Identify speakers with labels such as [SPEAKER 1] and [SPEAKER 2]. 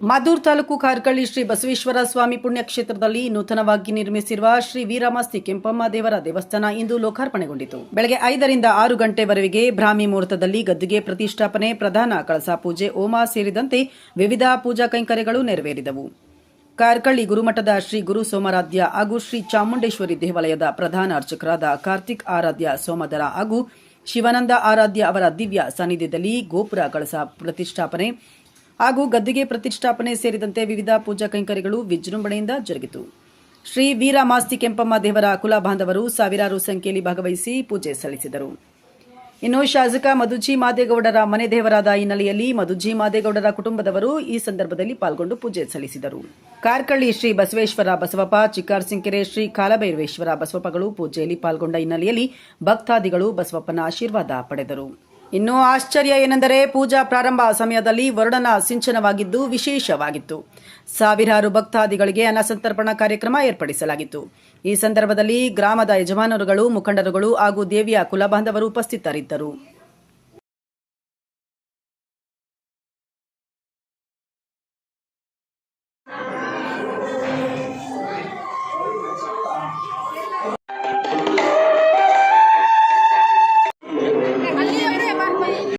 [SPEAKER 1] ಮದ್ದೂರು ತಾಲೂಕು ಕಾರ್ಕಳ್ಳಿ ಶ್ರೀ ಬಸವೇಶ್ವರ ಸ್ವಾಮಿ ಪುಣ್ಯಕ್ಷೇತ್ರದಲ್ಲಿ ನೂತನವಾಗಿ ನಿರ್ಮಿಸಿರುವ ಶ್ರೀ ವೀರಮಾಸ್ತಿ ಕೆಂಪಮ್ಮ ದೇವರ ದೇವಸ್ಥಾನ ಇಂದು ಲೋಕಾರ್ಪಣೆಗೊಂಡಿತು. ಬೆಳಗ್ಗೆ ಐದರಿಂದ ಆರು ಗಂಟೆವರೆಗೆ ಬ್ರಾಹ್ಮಿ ಮುಹೂರ್ತದಲ್ಲಿ ಗದ್ದುಗೆ ಪ್ರತಿಷ್ಠಾಪನೆ, ಪ್ರಧಾನ ಕಳಸಾ ಪೂಜೆ, ಹೋಮ ಸೇರಿದಂತೆ ವಿವಿಧ ಪೂಜಾ ಕೈಂಕರ್ಯಗಳು ನೆರವೇರಿದವು. ಕಾರ್ಕಳ್ಳಿ ಗುರುಮಠದ ಶ್ರೀ ಗುರು ಸೋಮರಾಧ್ಯ ಹಾಗೂ ಶ್ರೀ ಚಾಮುಂಡೇಶ್ವರಿ ದೇವಾಲಯದ ಪ್ರಧಾನ ಅರ್ಚಕರಾದ ಕಾರ್ತಿಕ್ ಆರಾಧ್ಯ ಸೋಮದರ ಹಾಗೂ ಶಿವಾನಂದ ಆರಾಧ್ಯ ಅವರ ದಿವ್ಯ ಸಾನ್ನಿಧ್ಯದಲ್ಲಿ ಗೋಪುರ ಕಳಸ ಪ್ರತಿಷ್ಠಾಪನೆ ಹಾಗೂ ಗದ್ದಿಗೆ ಪ್ರತಿಷ್ಠಾಪನೆ ಸೇರಿದಂತೆ ವಿವಿಧ ಪೂಜಾ ಕೈಂಕರ್ಯಗಳು ವಿಜೃಂಭಣೆಯಿಂದ ಜರುಗಿತು. ಶ್ರೀ ವೀರ ಮಾಸ್ತಿ ಕೆಂಪಮ್ಮ ದೇವರ ಕುಲ ಬಾಂಧವರು ಸಾವಿರಾರು ಸಂಖ್ಯೆಯಲ್ಲಿ ಭಾಗವಹಿಸಿ ಪೂಜೆ ಸಲ್ಲಿಸಿದರು. ಇನ್ನು ಶಾಸಕ ಮಧುಜಿ ಮಾದೇಗೌಡರ ಮನೆ ದೇವರಾದ ಹಿನ್ನೆಲೆಯಲ್ಲಿ ಮಧುಜಿ ಮಾದೇಗೌಡರ ಕುಟುಂಬದವರು ಈ ಸಂದರ್ಭದಲ್ಲಿ ಪಾಲ್ಗೊಂಡು ಪೂಜೆ ಸಲ್ಲಿಸಿದರು. ಕಾರ್ಕಳ್ಳಿ ಶ್ರೀ ಬಸವೇಶ್ವರ ಬಸವಪ್ಪ ಚಿಕ್ಕಾರ್ಸಿಂಕೆರೆ ಶ್ರೀ ಕಾಲಭೈರವೇಶ್ವರ ಬಸವಪ್ಪಗಳು ಪೂಜೆಯಲ್ಲಿ ಪಾಲ್ಗೊಂಡ ಹಿನ್ನೆಲೆಯಲ್ಲಿ ಭಕ್ತಾದಿಗಳು ಬಸವಪ್ಪನ ಆಶೀರ್ವಾದ ಪಡೆದರು. ಇನ್ನು ಆಶ್ಚರ್ಯ ಏನೆಂದರೆ ಪೂಜಾ ಪ್ರಾರಂಭ ಸಮಯದಲ್ಲಿ ವರುಣನ ಸಿಂಚನವಾಗಿದ್ದು ವಿಶೇಷವಾಗಿತ್ತು. ಸಾವಿರಾರು ಭಕ್ತಾದಿಗಳಿಗೆ ಅನ್ನಸಂತರ್ಪಣಾ ಕಾರ್ಯಕ್ರಮ ಏರ್ಪಡಿಸಲಾಗಿತ್ತು. ಈ ಸಂದರ್ಭದಲ್ಲಿ ಗ್ರಾಮದ ಯಜಮಾನರುಗಳು, ಮುಖಂಡರುಗಳು ಹಾಗೂ ದೇವಿಯ ಕುಲಬಾಂಧವರು ಉಪಸ್ಥಿತರಿದ್ದರು.